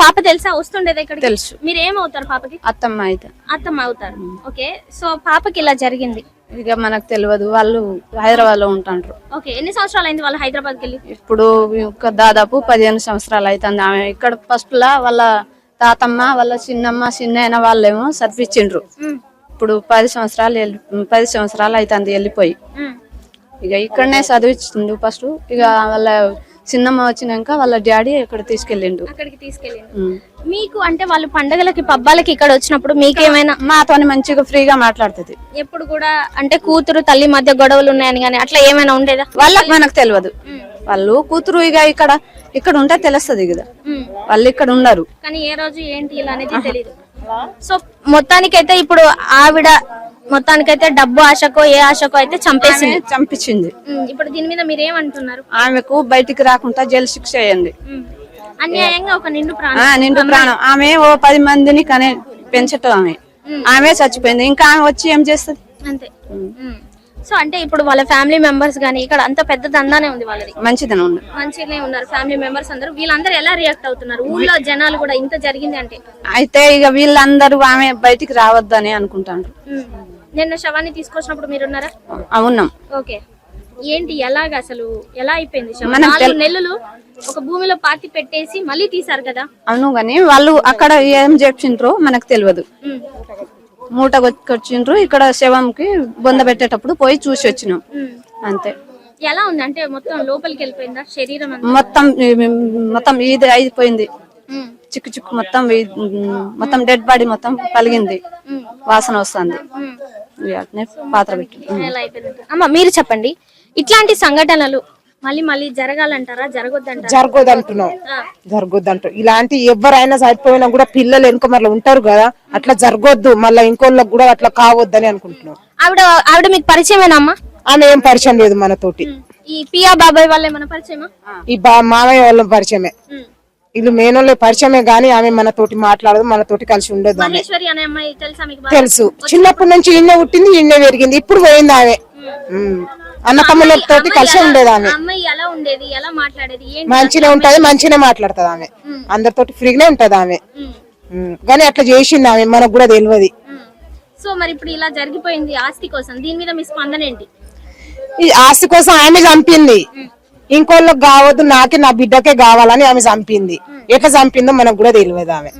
పాప తెలుసా? వస్తుండేది ఇక్కడ తెలుసు. మీరు ఏమవుతారు పాపకి? అత్తమ్మ అయితే. అత్తమ్మ అవుతారు. ఓకే. సో పాపకి ఇలా జరిగింది. ఇక మనకు తెలియదు. వాళ్ళు హైదరాబాద్లో ఉంటాండ్రు. ఓకే. ఎన్ని సంవత్సరాలు అయింది వాళ్ళు హైదరాబాద్కి వెళ్ళి ఇప్పుడు ఒక దాదాపు పదిహేను సంవత్సరాలు అవుతుంది ఆమె ఇక్కడ ఫస్ట్ లా వాళ్ళ తాతమ్మ వాళ్ళ చిన్నమ్మ చిన్న వాళ్ళేమో చదివించిండ్రు. ఉమ్, ఇప్పుడు పది సంవత్సరాలు పది సంవత్సరాలు అవుతుంది వెళ్ళిపోయి ఇక ఇక్కడనే చదివించిండు ఫస్ట్. ఇక వాళ్ళ చిన్నమ్మ వచ్చినాక వాళ్ళ డాడీ ఇక్కడ తీసుకెళ్ళిండు. అక్కడికి. మీకు అంటే వాళ్ళు పండగలకి పబ్బాలకి ఇక్కడ వచ్చినప్పుడు మీకేమైనా మాతోని మంచిగా ఫ్రీగా మాట్లాడుతుంది. ఎప్పుడు కూడా అంటే కూతురు తల్లి మధ్య గొడవలు ఉన్నాయని కానీ అట్లా ఏమైనా ఉండేదా? వాళ్ళకి మనకు తెలియదు వాళ్ళు కూతురు ఇక ఇక్కడ ఇక్కడ ఉంటే తెలుస్తుంది కదా. వాళ్ళు ఇక్కడ ఉన్నారు కానీ ఏ రోజు ఏంటి ఇలా అనేది తెలియదు సో మొత్తానికైతే ఇప్పుడు ఆవిడ మొత్తానికైతే డబ్బు ఆశకో ఏ ఆశకో అయితే చంపేసింది. చంపించింది. ఇప్పుడు దీని మీద మీరు ఏమంటున్నారు ఆమెకు బయటికి రాకుండా జైలు శిక్ష ఉమ్. అన్యాయంగా ఒక నిండు ప్రాణం. నిండు ప్రాణం. ఆమె ఓ పది మందిని కనే పెంచటం ఆమె. ఆమె చచ్చిపోయింది. ఇంకా ఆమె వచ్చి ఏం చేస్తుంది? అంతే. సో అంటే ఇప్పుడు వాళ్ళ ఫ్యామిలీ మెంబర్స్ గానీ ఇక్కడ అంత పెద్ద దందానే ఉంది వాళ్ళది. మంచిదని ఉంది. మంచిగానే ఉన్నారు ఫ్యామిలీ మెంబర్స్ అందరూ. వీళ్ళందరూ ఎలా రియాక్ట్ అవుతున్నారు? ఊళ్ళో జనాలు కూడా ఇంత జరిగింది అంటే? అయితే ఇక వీళ్ళందరూ ఆమె బయటికి రావద్దని అనుకుంటారు ఉమ్. నిన్న శవాన్ని తీసుకొచ్చినప్పుడు మీరున్నారా అవునాం ఓకే. ఏంటి ఎలాగ అసలు? ఎలా అయిపోయింది నాలుగు నెలలు ఒక భూమిలో పాతి పెట్టేసి మళ్ళీ తీసారు కదా? అవును గాని వాళ్ళు అక్కడ ఏం చెప్పిండ్రో మనకు తెలియదు. మూట కొచ్చిండ్రు ఇక్కడ శవంకి బొంద పెట్టేటప్పుడు పోయి చూసి వచ్చినాం. అంతే. ఎలా ఉంది? అంటే మొత్తం లోపలికి వెళ్ళిపోయిందా? శరీరం మొత్తం మొత్తం ఇది అయిపోయింది. చిక్కు చిక్కు మొత్తం మొత్తం డెడ్ బాడీ మొత్తం పలిగింది ఉమ్. వాసన వస్తుంది. పాత్ర పెట్టి ఎలా అయిపోయింది? అమ్మ మీరు చెప్పండి. ఇట్లాంటి సంఘటనలు మళ్ళీ మళ్ళీ జరగాలంటారా? జరగొద్దంటారా? జరగదు అంటున్నాం. జరగొద్దు అంటారు ఇలాంటి ఎవరైనా చనిపోయినా కూడా పిల్లలు వెనుక మళ్ళీ ఉంటారు కదా అట్లా జరగొద్దు. మళ్ళీ ఇంకోళ్ళకి కూడా అట్లా కావద్దని అనుకుంటున్నాం. ఆవిడ ఆవిడ మీకు పరిచయమేనా అమ్మా ఆమె ఏం పరిచయం లేదు మనతోటి. ఈ పియా బాబాయ్ వాళ్ళే మన పరిచయమా? ఈ బా మామయ్య వాళ్ళ పరిచయమే. వీళ్ళు మేనోళ్ళ పరిచయమే గానీ ఆమె మనతోటి మాట్లాడదు మనతోటి కలిసి ఉండదు ఆమె. మహేశ్వరి అనే అమ్మాయి తెలుసా మీకు బాగా? తెలుసు. చిన్నప్పటి నుంచి ఈయన పుట్టింది ఈయన పెరిగింది. ఇప్పుడు పోయింది ఆమె. ఉమ్. అన్నతమ్ములతోటి కలిసి ఉండేది ఆమె ఆ అమ్మాయి ఎలా ఉండేది ఎలా మాట్లాడేది ఏంటి మంచిగా ఉంటది మంచిగానే మాట్లాడుతుంది ఆమె. అందరితోటి ఫ్రీగానే ఉంటది ఆమె. కానీ అట్లా చేసింది ఆమె మనకు కూడా తెలియదు. సో మరి ఇప్పుడు ఇలా జరిగిపోయింది ఆస్తి కోసం దీని మీద మీ స్పందన ఏంటి? ఈ ఆస్తి కోసం ఆమె చంపింది. ఇంకోళ్ళకి కావద్దు నాకే నా బిడ్డకే కావాలని ఆమె చంపింది. ఎట్లా చంపిందో మనకు కూడా తెలియదు ఆమె.